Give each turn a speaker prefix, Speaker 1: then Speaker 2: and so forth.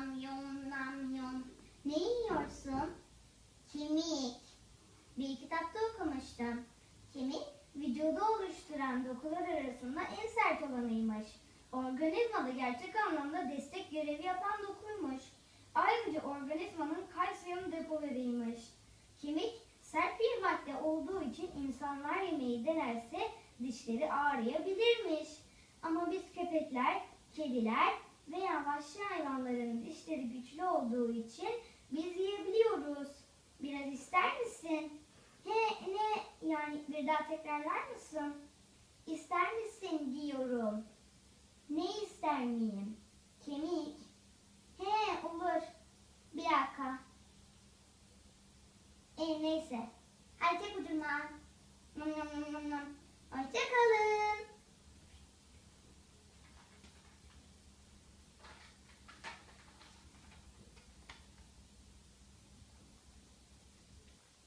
Speaker 1: Namyon namyon. Ne yiyorsun? Kemik. Bir kitapta okumuştum. Kemik vücudu oluşturan dokular arasında en sert olanıymış. Organizmada gerçek anlamda destek görevi yapan dokuymuş. Ayrıca organizmanın kalsiyum depolarıymış. Kemik sert bir madde olduğu için insanlar yemeği denerse dişleri ağrıyabilirmiş. Ama biz köpekler, kediler veya vahşi dişleri güçlü olduğu için biz yiyebiliyoruz. Biraz ister misin? He ne yani bir daha tekrarlar mısın? İster misin diyorum. Ne ister miyim? Kemik. He olur. Bir dakika. E neyse. Hadi ucundan. Hoşçakal.